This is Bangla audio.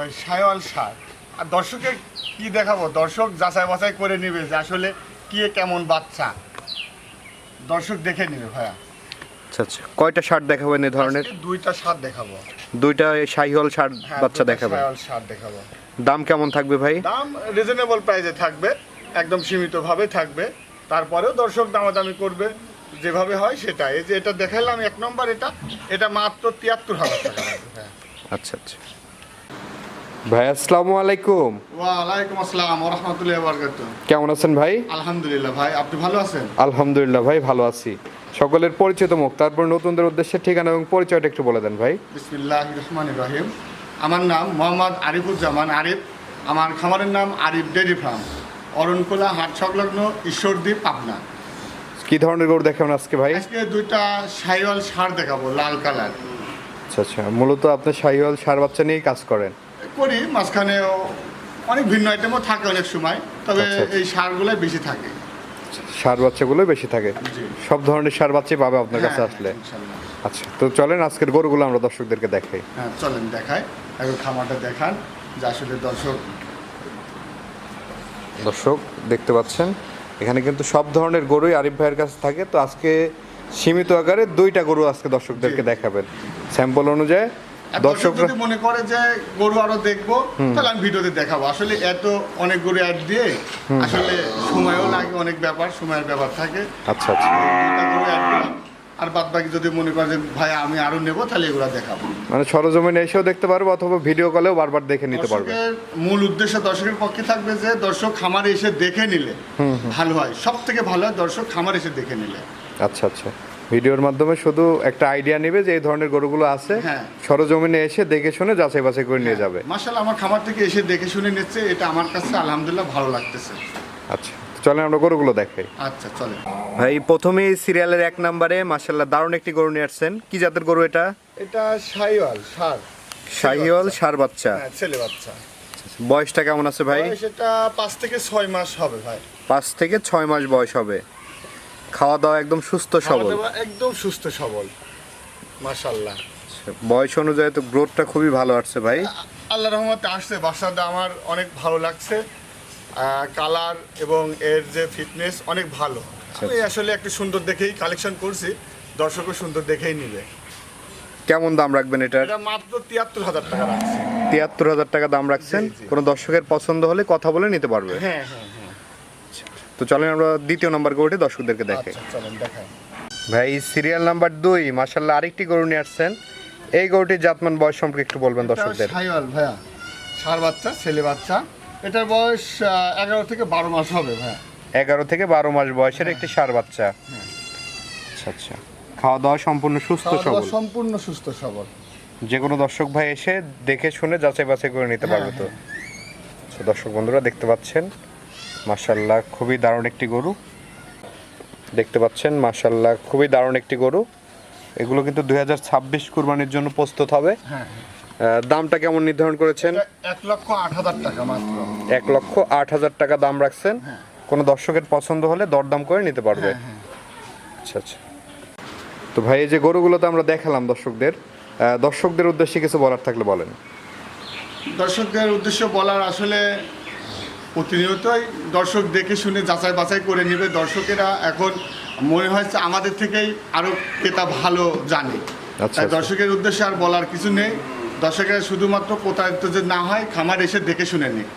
ভাই সায়ল সার। আর দর্শকের কি দেখাবো? দর্শক যাচাই বাছাই করে নেবে যে আসলে কি কেমন বাচ্চা। দর্শক দেখে নেবে ভাইয়া। আচ্ছা আচ্ছা। কয়টা শার্ট দেখাবেন এই ধরনের? দুইটা সার দেখাবো। দুইটা শাহিওয়াল শার্ট হ্যাঁ, বাচ্চা দেখাবেন? সায়ল সার দেখাবো। দাম কেমন থাকবে ভাই? দাম রিজনেবল প্রাইসে থাকবে একদম সীমিতভাবে থাকবে। তারপরেও দর্শক দামাদামি করবে যেভাবে হয় সেটা এই যে এটা দেখালাম এক নম্বর এটা এটা মাত্র তিয়াত্তর হাজার টাকা। আচ্ছা আচ্ছা। ভাই আসসালামু আলাইকুম। ওয়ালাইকুম আসসালাম রহমতুল্লাহ বরকাত কেমন আছেন ভাই? আলহামদুলিল্লাহ ভাই আপনি ভালো আছেন? আলহামদুলিল্লাহ ভাই ভালো আছি। সকলের পরিচিত মুখ তারপর নতুনদের উদ্দেশ্যে ঠিকানা এবং পরিচয়টা একটু বলে দেন ভাই। বিসমিল্লাহ রহমান রহিম। আমার নাম মোহাম্মদ আরিফুজ্জামান আরিফ। আমার খামারের নাম আরিফ ডেরি ফার্ম। অরণকুলা হাট সংলগ্ন ঈশ্বরদীপ পাবনা। কি ধরনের গরু দেখাবেন আজকে ভাই? আজকে দুইটা সাইওয়াল সার দেখাবো লাল কালার। আচ্ছা আচ্ছা। মূলত আপনি শাহিওয়াল সার বাচ্চা নিয়েই কাজ করেন। করি মাঝখানে অনেক ভিন্ন আইটেমও থাকে অনেক সময় তবে আচ্ছা, আচ্ছা। এই সারগুলোই বেশি থাকে। সার বাচ্চাগুলো বেশি থাকে। সব ধরনের সার বাচ্চাই পাবে আপনার কাছে হ্যাঁ, আসলে? আচ্ছা তো চলেন আজকের গরুগুলো আমরা দর্শকদেরকে দেখাই। হ্যাঁ চলেন দেখাই এখন খামারটা দেখান যে আসলে দর্শক দর্শক দেখতে পাচ্ছেন এখানে কিন্তু সব ধরনের গরুই আরিফ ভাইয়ের কাছে থাকে। তো আজকে সীমিত আকারে দুইটা গরু আজকে দর্শকদেরকে দেখাবেন। স্যাম্পল অনুযায়ী দর্শক যদি মনে করে যে গরু আরও দেখব তাহলে আমি ভিডিওতে দেখাবো। আসলে এত অনেক গরু অ্যাড দিয়ে আসলে সময়ও লাগে অনেক ব্যাপার সময়ের ব্যাপার থাকে। আচ্ছা আচ্ছা। আর বাদ বাকি যদি মনে করে যে ভাই আমি আরও নেব তাহলে এগুলো দেখাবো। মানে সরজমিনে এসেও দেখতে পারব অথবা ভিডিও কলেও বারবার দেখে নিতে পারবে। মূল উদ্দেশ্য দর্শকের পক্ষে থাকবে যে দর্শক খামারে এসে দেখে নিলে ভালো হয়। সব থেকে ভালো হয় দর্শক খামার এসে দেখে নিলে। আচ্ছা আচ্ছা। ভিডিওর মাধ্যমে শুধু একটা আইডিয়া নেবে যে এই ধরনের গরুগুলো আছে হ্যাঁ। সরজমিনে এসে দেখে শুনে যাচাই বাছাই করে নিয়ে যাবে। মাসাল আমার খামার থেকে এসে দেখে শুনে নিচ্ছে এটা আমার কাছে আলহামদুলিল্লাহ ভালো লাগতেছে। আচ্ছা চলেন আমরা গরুগুলো দেখাই। আচ্ছা চলে ভাই প্রথমেই সিরিয়ালের এক নম্বরে মার্শাল্লাহ দারুণ একটি গরু নিয়ে আসছেন। কি জাতের গরু এটা? এটা সাইওয়াল সার। শাহিওয়াল সার বাচ্চা। হ্যাঁ ছেলে বাচ্চা। বয়সটা কেমন আছে ভাই? এটা পাঁচ থেকে ছয় মাস হবে ভাই। পাঁচ থেকে ছয় মাস বয়স হবে। খাওয়া দাওয়া একদম সুস্থ সবল। একদম সুস্থ সবল। মাশাল্লাহ বয়স অনুযায়ী তো গ্রোথটা খুবই ভালো আসছে ভাই। আল্লাহ রহমতে আসছে বাসাটা আমার অনেক ভালো লাগছে। কালার এবং এর যে ফিটনেস অনেক ভালো। আমি আসলে একটু সুন্দর দেখেই কালেকশন করছি দর্শকও সুন্দর দেখেই নিবে। কেমন দাম রাখবেন এটা মাত্র তিয়াত্তর হাজার টাকা রাখছে। তিয়াত্তর হাজার টাকা দাম রাখছেন। কোনো দর্শকের পছন্দ হলে কথা বলে নিতে পারবে। হ্যাঁ হ্যাঁ। তো চলেন আমরা দ্বিতীয় নম্বর গরুটি দর্শকদেরকে দেখে আচ্ছা চলেন দেখাই। ভাই সিরিয়াল নাম্বার দুই মার্শাল্লাহ আরেকটি গরু নিয়ে আসছেন। এই গরুটির জাতমান বয়স সম্পর্কে একটু বলবেন দর্শকদের। সাইওয়াল ভাইয়া সার বাচ্চা ছেলে বাচ্চা। এটার বয়স এগারো থেকে বারো মাস হবে ভাইয়া। এগারো থেকে বারো মাস বয়সের একটি সার বাচ্চা। আচ্ছা আচ্ছা। খাওয়া দাওয়া সম্পূর্ণ সুস্থ সবল। সম্পূর্ণ সুস্থ সবল। যে কোনো দর্শক ভাই এসে দেখে শুনে যাচাই বাছাই করে নিতে পারবে তো দর্শক বন্ধুরা দেখতে পাচ্ছেন মার্শাল্লাহ খুবই দারুণ একটি গরু। দেখতে পাচ্ছেন মার্শাল্লাহ খুবই দারুণ একটি গরু। এগুলো কিন্তু দুই হাজার ছাব্বিশ কুরবানির জন্য প্রস্তুত হবে। হ্যাঁ। দামটা কেমন নির্ধারণ করেছেন? এক লক্ষ আট হাজার টাকা মাত্র। এক লক্ষ আট হাজার টাকা দাম রাখছেন। কোনো দর্শকের পছন্দ হলে দরদাম করে নিতে পারবে। হ্যাঁ, আচ্ছা আচ্ছা। তো ভাই এই যে গরুগুলো তো আমরা দেখালাম দর্শকদের দর্শকদের উদ্দেশ্যে কিছু বলার থাকলে বলেন। দর্শকদের উদ্দেশ্য বলার আসলে প্রতিনিয়তই দর্শক দেখে শুনে যাচাই বাছাই করে নেবে। দর্শকেরা এখন মনে হয় আমাদের থেকেই আরও ক্রেতা ভালো জানে। আচ্ছা, আচ্ছা। দর্শকের উদ্দেশ্যে আর বলার কিছু নেই। দর্শকেরা শুধুমাত্র প্রতারিত যে না হয় খামার এসে দেখে শুনে নিক।